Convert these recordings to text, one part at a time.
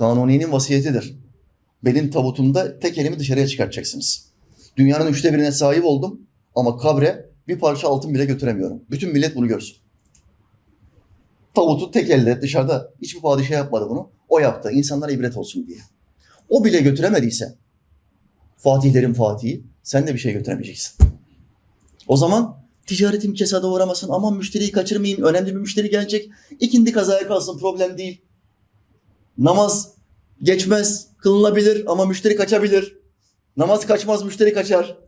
Kanuni'nin vasiyetidir. Benim tabutumda tek elimi dışarıya çıkartacaksınız. Dünyanın üçte birine sahip oldum ama kabre bir parça altın bile götüremiyorum. Bütün millet bunu görsün. Tabutu tek elde dışarıda hiçbir padişah yapmadı bunu. O yaptı. İnsanlara ibret olsun diye. O bile götüremediyse Fatihlerin Fatih'i sen de bir şey götüremeyeceksin. O zaman ticaretim kesada uğramasın. Aman müşteriyi kaçırmayayım. Önemli bir müşteri gelecek. İkindi kazaya kalsın. Problem değil. Namaz geçmez. Kılınabilir ama müşteri kaçabilir. Namaz kaçmaz. Müşteri kaçar.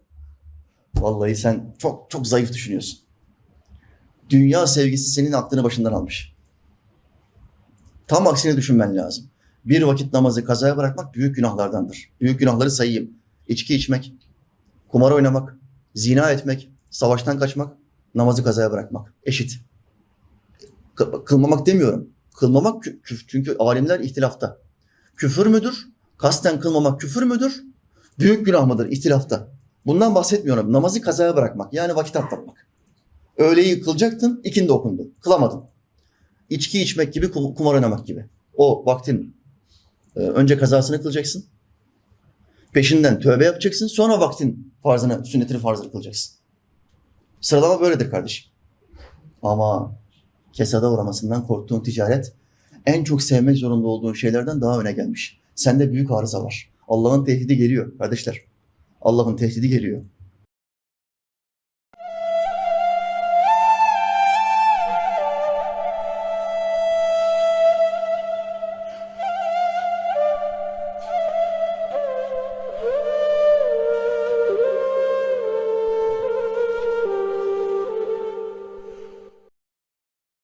Vallahi sen çok çok zayıf düşünüyorsun. Dünya sevgisi senin aklını başından almış. Tam aksine düşünmen lazım. Bir vakit namazı kazaya bırakmak büyük günahlardandır. Büyük günahları sayayım. İçki içmek, kumar oynamak, zina etmek, savaştan kaçmak, namazı kazaya bırakmak. Eşit. Kı- Kılmamak demiyorum. Kılmamak kü- küf- çünkü alimler ihtilafta. Küfür müdür? Kasten kılmamak küfür müdür? Büyük günah mıdır? İhtilafta. Bundan bahsetmiyorum. Namazı kazaya bırakmak. Yani vakit atlatmak. Öğleyi kılacaktın, ikindi okundu. Kılamadın. İçki içmek gibi, kum- kumar oynamak gibi. O vaktin e, önce kazasını kılacaksın. Peşinden tövbe yapacaksın. Sonra vaktin farzını, sünnetini farzını kılacaksın. Sıralama böyledir kardeşim. Ama kesada uğramasından korktuğun ticaret en çok sevmek zorunda olduğun şeylerden daha öne gelmiş. Sende büyük arıza var. Allah'ın tehdidi geliyor kardeşler. Allah'ın tehdidi geliyor.